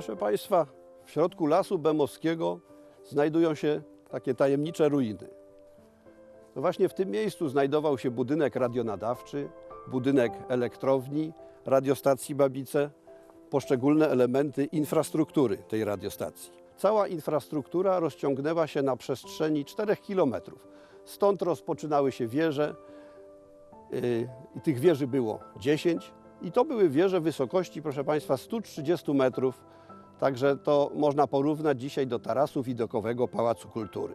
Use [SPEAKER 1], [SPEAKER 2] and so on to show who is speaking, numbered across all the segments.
[SPEAKER 1] Proszę Państwa, w środku lasu Bemowskiego znajdują się takie tajemnicze ruiny. To właśnie w tym miejscu znajdował się budynek radionadawczy, budynek elektrowni, radiostacji Babice, poszczególne elementy infrastruktury tej radiostacji. Cała infrastruktura rozciągnęła się na przestrzeni 4 km. Stąd rozpoczynały się wieże, yy, i tych wieży było 10 i to były wieże wysokości, proszę Państwa, 130 metrów, także to można porównać dzisiaj do tarasów widokowego Pałacu Kultury.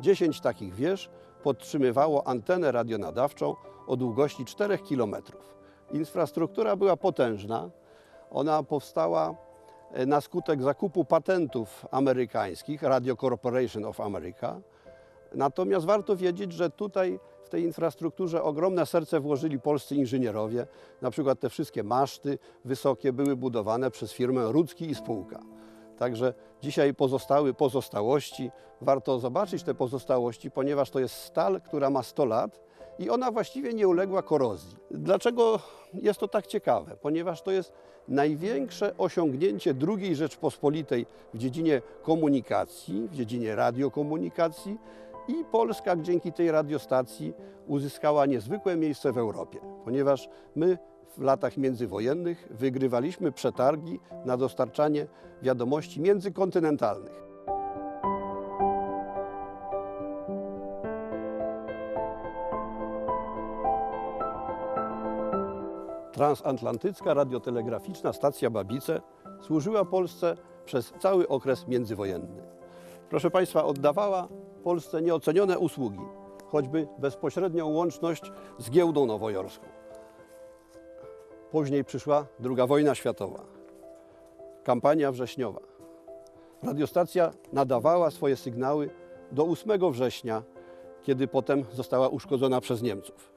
[SPEAKER 1] 10 takich wież podtrzymywało antenę radionadawczą o długości 4 km. Infrastruktura była potężna, ona powstała e, na skutek zakupu patentów amerykańskich, Radio Corporation of America, Natomiast warto wiedzieć, że tutaj tej infrastrukturze ogromne serce włożyli polscy inżynierowie. Na przykład te wszystkie maszty wysokie były budowane przez firmę Rudzki i spółka. Także dzisiaj pozostały pozostałości. Warto zobaczyć te pozostałości, ponieważ to jest stal, która ma 100 lat i ona właściwie nie uległa korozji. Dlaczego jest to tak ciekawe? Ponieważ to jest największe osiągnięcie II Rzeczpospolitej w dziedzinie komunikacji, w dziedzinie radiokomunikacji i Polska dzięki tej radiostacji uzyskała niezwykłe miejsce w Europie, ponieważ my w latach międzywojennych wygrywaliśmy przetargi na dostarczanie wiadomości międzykontynentalnych. Transatlantycka radiotelegraficzna stacja Babice służyła Polsce przez cały okres międzywojenny. Proszę Państwa, oddawała Polsce nieocenione usługi, choćby bezpośrednią łączność z giełdą nowojorską. Później przyszła II wojna światowa, kampania wrześniowa. Radiostacja nadawała swoje sygnały do 8 września, kiedy potem została uszkodzona przez Niemców.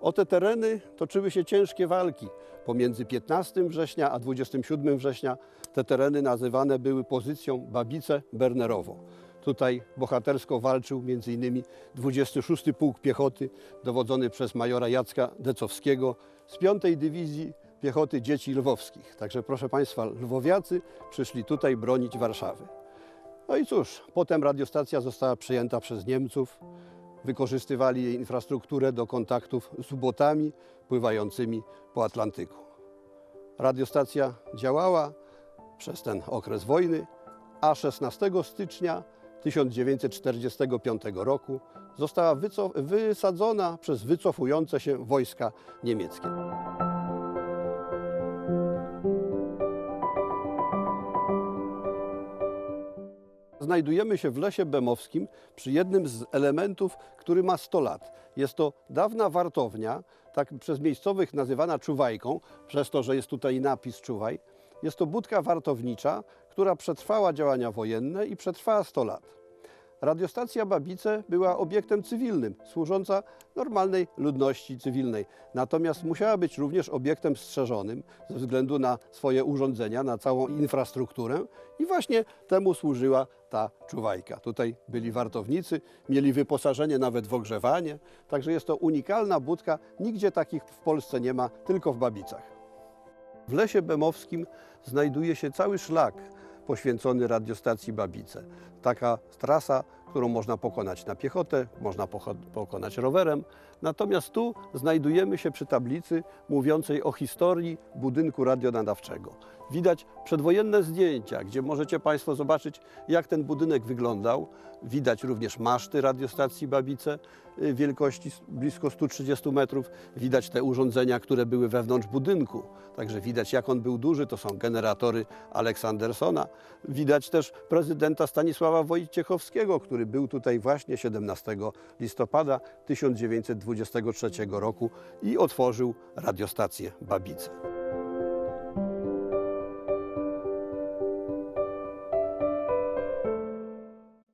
[SPEAKER 1] O te tereny toczyły się ciężkie walki. Pomiędzy 15 września a 27 września te tereny nazywane były pozycją Babice-Bernerowo. Tutaj bohatersko walczył m.in. 26 Pułk Piechoty dowodzony przez majora Jacka Decowskiego z 5 Dywizji Piechoty Dzieci Lwowskich. Także proszę Państwa, lwowiacy przyszli tutaj bronić Warszawy. No i cóż, potem radiostacja została przejęta przez Niemców. Wykorzystywali jej infrastrukturę do kontaktów z ubotami pływającymi po Atlantyku. Radiostacja działała przez ten okres wojny, a 16 stycznia 1945 roku została wysadzona przez wycofujące się wojska niemieckie. Znajdujemy się w Lesie Bemowskim przy jednym z elementów, który ma 100 lat. Jest to dawna wartownia, tak przez miejscowych nazywana czuwajką, przez to, że jest tutaj napis czuwaj. Jest to budka wartownicza, która przetrwała działania wojenne i przetrwała 100 lat. Radiostacja Babice była obiektem cywilnym, służąca normalnej ludności cywilnej. Natomiast musiała być również obiektem strzeżonym ze względu na swoje urządzenia, na całą infrastrukturę i właśnie temu służyła ta czuwajka. Tutaj byli wartownicy, mieli wyposażenie nawet w ogrzewanie, także jest to unikalna budka, nigdzie takich w Polsce nie ma, tylko w Babicach. W Lesie Bemowskim znajduje się cały szlak poświęcony radiostacji Babice. Taka trasa, którą można pokonać na piechotę, można pokonać rowerem. Natomiast tu znajdujemy się przy tablicy mówiącej o historii budynku radionadawczego. Widać przedwojenne zdjęcia, gdzie możecie Państwo zobaczyć, jak ten budynek wyglądał. Widać również maszty radiostacji Babice y, wielkości blisko 130 metrów. Widać te urządzenia, które były wewnątrz budynku. Także widać, jak on był duży. To są generatory Aleksandersona. Widać też prezydenta Stanisława Wojciechowskiego, który był tutaj właśnie 17 listopada 1923 roku i otworzył radiostację Babice.